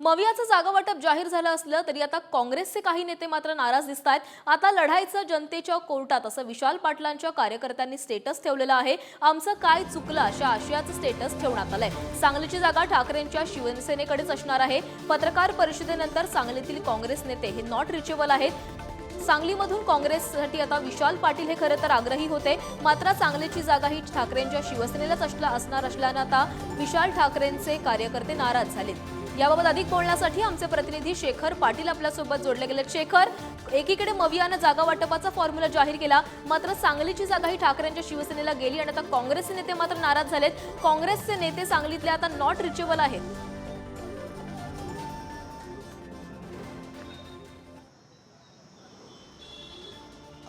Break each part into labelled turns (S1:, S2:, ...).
S1: मवियाचं जागा वाटप जाहीर झालं असलं तरी आता काँग्रेसचे काही नेते मात्र नाराज दिसत आहेत. आता लढाईचं जनतेच्या कोर्टात असं विशाल पाटलांच्या कार्यकर्त्यांनी स्टेटस ठेवलेलं आहे. आमचं काय चुकलं अशा आशयाचं स्टेटस ठेवण्यात आलंय. सांगलीची जागा ठाकरेंच्या शिवसेनेकडेच असणार आहे. पत्रकार परिषदेनंतर सांगलीतील काँग्रेस नेते हे नॉट रिचेबल आहेत. सांगलीमधून काँग्रेससाठी आता विशाल पाटील हे खरं तर आग्रही होते. मात्र सांगलीची जागा ही ठाकरेंच्या शिवसेनेलाच असला असणार असल्यानं आता विशाल ठाकरेंचे कार्यकर्ते नाराज झालेत. याबाबत अधिक बोलण्यासाठी आमचे प्रतिनिधी शेखर पाटील आपल्यासोबत जोडले गेले शेखर एकीकडे मवियानं जागा वाटपाचा फॉर्म्युला जाहीर केला मात्र सांगलीची जागा ही ठाकरेंच्या शिवसेनेला गेली आणि आता काँग्रेसचे नेते मात्र नाराज झालेत. काँग्रेसचे नेते सांगलीतले आता नॉट रिचेबल आहेत.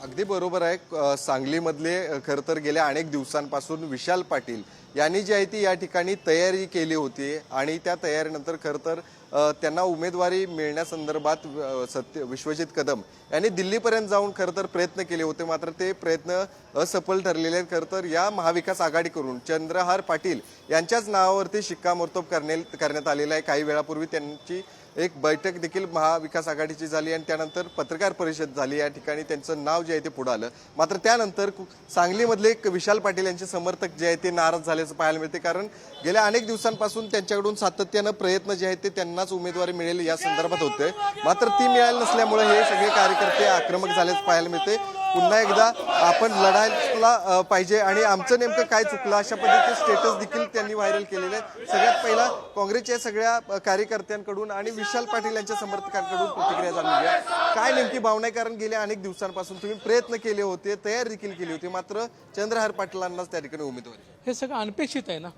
S2: अगदी बरोबर आहे. सांगलीमधले खरं तर गेल्या अनेक दिवसांपासून विशाल पाटील यांनी जी आहे ती या ठिकाणी तयारी केली होती आणि त्या तयारीनंतर खरं तर त्यांना उमेदवारी मिळण्यासंदर्भात सत्य विश्वजित कदम यांनी दिल्लीपर्यंत जाऊन खरं तर प्रयत्न केले होते. मात्र ते प्रयत्न असफल ठरलेले आहेत. खरं तर या महाविकास आघाडीकडून चंद्रहार पाटील यांच्याच नावावरती शिक्कामोर्तब करणे करण्यात आलेला आहे. काही वेळापूर्वी त्यांची एक बैठक देखील महाविकास आघाडीची झाली आणि त्यानंतर पत्रकार परिषद झाली. या ठिकाणी त्यांचं नाव जे आहे ते पुढं आलं. मात्र त्यानंतर कु- सांगलीमधले एक विशाल पाटील यांचे समर्थक जे आहे ते नाराज झाल्याचं पाहायला मिळते. कारण गेल्या अनेक दिवसांपासून त्यांच्याकडून सातत्यानं प्रयत्न जे आहेत ते त्यांना त्यांनाच उमेदवारी मिळेल या संदर्भात होते मात्र ती मिळाली नसल्यामुळे हे सगळे कार्यकर्ते आक्रमक झाल्याचं पाहायला मिळते पुन्हा एकदा आपण लढायला पाहिजे आणि आमचं नेमकं काय चुकलं अशा पद्धतीचे स्टेटस देखील त्यांनी व्हायरल केलेले सगळ्यात पहिला काँग्रेसच्या सगळ्या कार्यकर्त्यांकडून आणि विशाल पाटील यांच्या समर्थकांकडून प्रतिक्रिया जाणून घ्या काय नेमकी भावना आहे कारण गेल्या अनेक दिवसांपासून तुम्ही प्रयत्न केले होते तयार देखील केली होती मात्र चंद्रहार पाटलांनाच त्या ठिकाणी उमेदवारी.
S3: हे सगळं अनपेक्षित आहे ना.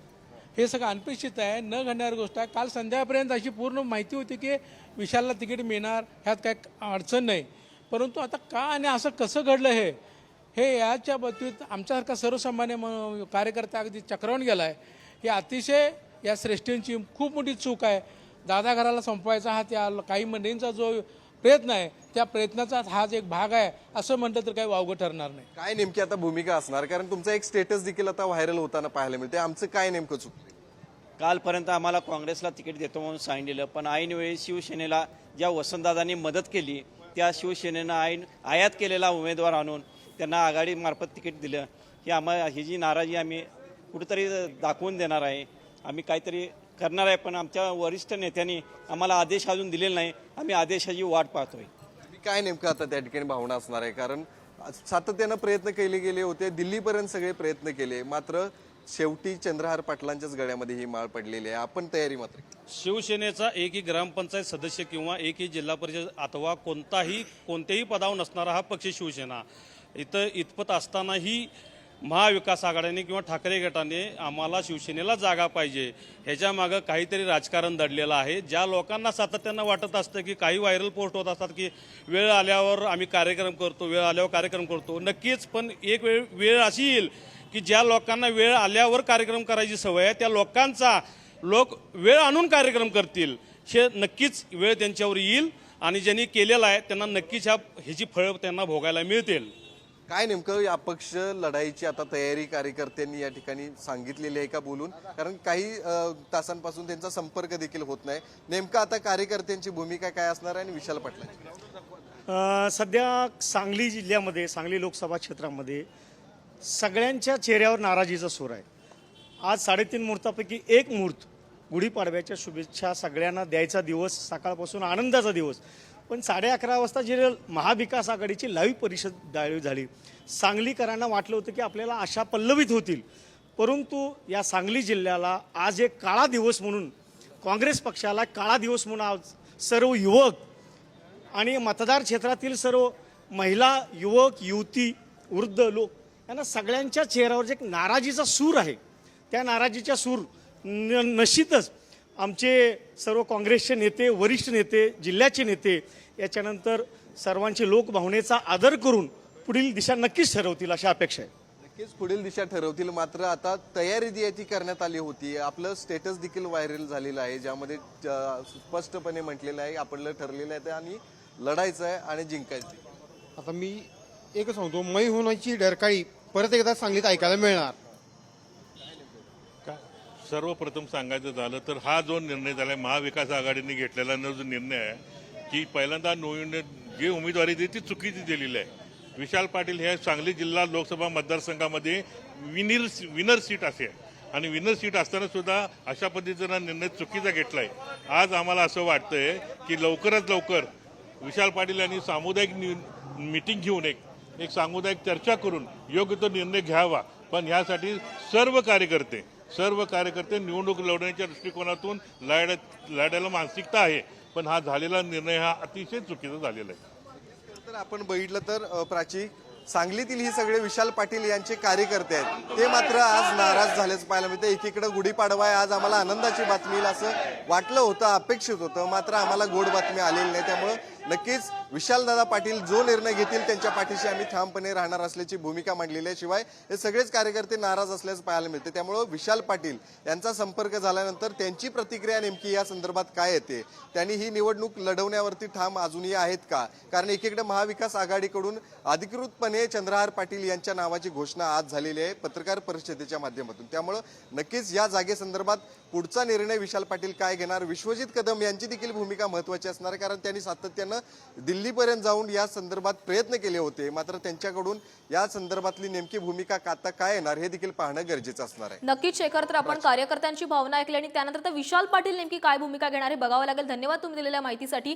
S3: हे सगळं अनपेक्षित आहे. न घडणारी गोष्ट आहे. काल संध्याकाळपर्यंत अशी पूर्ण माहिती होती की विशालला तिकीट मिळणार. ह्यात काय अडचण नाही. परंतु आता का आणि असं कसं घडलं हे? हे याच्या बाबतीत आमच्यासारखा सर्वसामान्य म- कार्यकर्ता अगदी चक्रावून गेला आहे ही अतिशय या श्रेष्ठींची खूप मोठी चूक आहे. दादा घराला संपवायचा हा त्या काही मंडळींचा जो प्रयत्न आहे. त्या प्रयत्नाचा हाच एक भाग आहे. असं म्हटलं तर काही वावगं ठरणार नाही.
S2: काय नेमकी आता भूमिका असणार? कारण तुमचा एक स्टेटस देखील आता व्हायरल होताना पाहायला मिळते आमचं काय नेमकं चुकलं
S4: कालपर्यंत आम्हाला काँग्रेसला तिकीट देतो म्हणून सांगितलेलं पण ऐनवेळी शिवसेनेला ज्या वसंतदादांनी मदत केली त्या शिवसेनेनं ऐन आयात केलेला उमेदवार आणून त्यांना आघाडीमार्फत तिकीट दिलं. ही आम्हाला ही जी नाराजी आम्ही कुठेतरी दाखवून देणार आहे. आम्ही काहीतरी करणार आहे पण आमच्या वरिष्ठ नेत्यांनी आम्हाला आदेश अजून दिलेला नाही. आम्ही आदेशाची वाट पाहतोय.
S2: काय नेमकं आता त्या ठिकाणी भावना असणार आहे? कारण सातत्यानं प्रयत्न केले गेले होते दिल्लीपर्यंत सगळे प्रयत्न केले. मात्र शेवटी चंद्रहार पाटलांच्याच गळ्यामध्ये ही माळ पडलेली आहे. आपण तयारी मात्र.
S5: शिवसेनेचा एकही ग्रामपंचायत सदस्य किंवा एकही जिल्हा परिषद अथवा कोणताही कोणत्याही पदावर नसणारा हा पक्ष शिवसेना. इथं इतपत असतानाही महाविकास आघाडीने किंवा ठाकरे गटाने आम्हाला शिवसेनेला जागा पाहिजे. ह्याच्या मागं काहीतरी राजकारण दडलेलं आहे. ज्या लोकांना सातत्यानं वाटत असतं की काही व्हायरल पोस्ट होत असतात की वेळ आल्यावर आम्ही कार्यक्रम करतो वेळ आल्यावर कार्यक्रम करतो. नक्कीच पण एक वेळ वेळ अशी येईल की ज्या लोकांना वेळ आल्यावर कार्यक्रम करायची सवय आहे त्या लोकांचा लोक वेळ आणून कार्यक्रम करतील. हे नक्कीच वेळ त्यांच्यावर येईल आणि ज्यांनी केलेला आहे त्यांना नक्कीच ह्या ह्याची फळं त्यांना भोगायला मिळतील.
S2: काय नेमकं या अपक्ष लढाईची आता तयारी कार्यकर्त्यांनी या ठिकाणी सांगितलेली आहे का बोलून? कारण काही तासांपासून त्यांचा संपर्क देखील होत नाही. नेमकं आता कार्यकर्त्यांची भूमिका काय असणार आहे आणि विशाल
S6: पाटला सध्या सांगली जिल्ह्यामध्ये सांगली लोकसभा क्षेत्रामध्ये सगळ्यांच्या चेहऱ्यावर नाराजीचा सूर आहे. आज साडेतीन मुहूर्तापैकी एक मुहूर्त गुढीपाडव्याच्या शुभेच्छा सगळ्यांना द्यायचा दिवस सकाळपासून आनंदाचा दिवस. पण साडे अकरा वाजता जे महाविकास आघाडीची लाईव्ह परिषद डाळी झाली. सांगलीकरांना वाटलं होतं की आपल्याला आशा पल्लवित होतील. परंतु या सांगली जिल्ह्याला आज एक काळा दिवस म्हणून काँग्रेस पक्षाला काळा दिवस म्हणून आज सर्व युवक आणि मतदार क्षेत्रातील सर्व महिला युवक युवती वृद्ध लोक यांना सगळ्यांच्या चेहऱ्यावर जे एक नाराजीचा सूर आहे त्या नाराजीच्या सूर न नशीतच आमचे सर्व काँग्रेसचे नेते वरिष्ठ नेते जिल्ह्याचे नेते याच्यानंतर सर्वांची लोकभावनेचा आदर करून पुढील दिशा नक्कीच ठरवतील अशा अपेक्षा आहे.
S2: नक्कीच पुढील दिशा ठरवतील. मात्र आता तयारी जी आहे ती करण्यात आली होती आपलं स्टेटस देखील व्हायरल झालेलं आहे ज्यामध्ये स्पष्टपणे म्हटलेलं आहे आपलं ठरलेलं आहे ते आणि लढायचं आहे आणि जिंकायचं आहे.
S7: आता मी एकच सांगतो मै होण्याची डरकाळी परत एकदा सांगलीत ऐकायला मिळणार.
S8: सर्वप्रथम सांगायचं झालं तर हा जो निर्णय झाला महाविकास आघाडीने घेतलेला न जो निर्णय आहे की पहिल्यांदा नोविन जी उमेदवारी दिली ती चुकीची दिलेली आहे. विशाल पाटील हे सांगली जिल्हा लोकसभा मतदारसंघामध्ये विनिर विनर सीट असे आहे. आणि विनर सीट असताना सुद्धा अशा पद्धतीचा निर्णय चुकीचा घेतला आहे आज आम्हाला असं वाटतंय की लवकरात लवकर विशाल पाटील यांनी सामुदायिक मिटिंग घेऊन एक एक सामुदायिक चर्चा करून योग्य तो निर्णय घ्यावा. पण ह्यासाठी सर्व कार्यकर्ते सर्व कार्यकर्ते निवडणूक लढवण्याच्या दृष्टिकोनातून लढ लढायला मानसिकता आहे. पण हा झालेला निर्णय हा अतिशय चुकीचा झालेला आहे.
S2: तर आपण बघितलं तर प्राची सांगलीतील ही सगळे विशाल पाटील यांचे कार्यकर्ते आहेत. ते मात्र आज नाराज झाल्याचं पाहायला मिळतं एकीकडे गुढीपाडवा आहे. आज आम्हाला आनंदाची बातमी येईल असं वाटलं होतं अपेक्षित होतं. मात्र आम्हाला गोड बातमी आलेली नाही. त्यामुळं नक्कीच विशालदादा पाटील जो निर्णय घेतील त्यांच्या पाठीशी आम्ही ठामपणे राहणार असल्याची भूमिका मांडलेली आहे. शिवाय हे सगळेच कार्यकर्ते नाराज असल्याचं पाहायला मिळते. त्यामुळं विशाल पाटील यांचा संपर्क झाल्यानंतर त्यांची प्रतिक्रिया नेमकी या संदर्भात काय येते? त्यांनी ही निवडणूक लढवण्यावरती ठाम अजूनही आहेत का? कारण एकीकडे महाविकास आघाडीकडून अधिकृतपणे चंद्रहार पाटील यांच्या नावाची घोषणा आज झालेली आहे पत्रकार परिषदेच्या माध्यमातून. त्यामुळं नक्कीच या जागेसंदर्भात पुढचा निर्णय विशाल पाटील काय घेणार? विश्वजित कदम यांची देखील भूमिका महत्वाची असणार आहे कारण त्यांनी सातत्यानं दिल्लीपर्यंत जाऊन या संदर्भात प्रयत्न केले होते. मात्र त्यांच्याकडून या संदर्भातली नेमकी भूमिका आता काय येणार हे देखील पाहणं गरजेचं असणार आहे.
S1: नक्कीच शेखर तर आपण कार्यकर्त्यांची भावना ऐकली आणि त्यानंतर तर विशाल पाटील नेमकी काय भूमिका घेणार हे बघावं लागेल. धन्यवाद तुम्ही दिलेल्या माहितीसाठी.